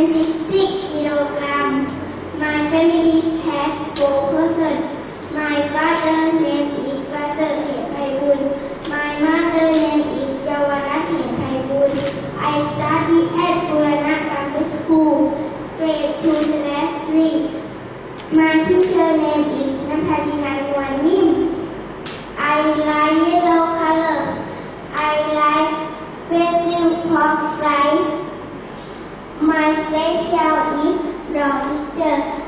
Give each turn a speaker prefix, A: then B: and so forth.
A: 23 kilogram. My family has four Person. My father name is Father Hen Khaibun. My mother name is Yawanat Hen Khaibun. I study at Purana Grammar School, grade 2 slash 3. My teacher name is Nathali Nanwanim. I like yellow color. I like painting pop slide. 微笑仪容的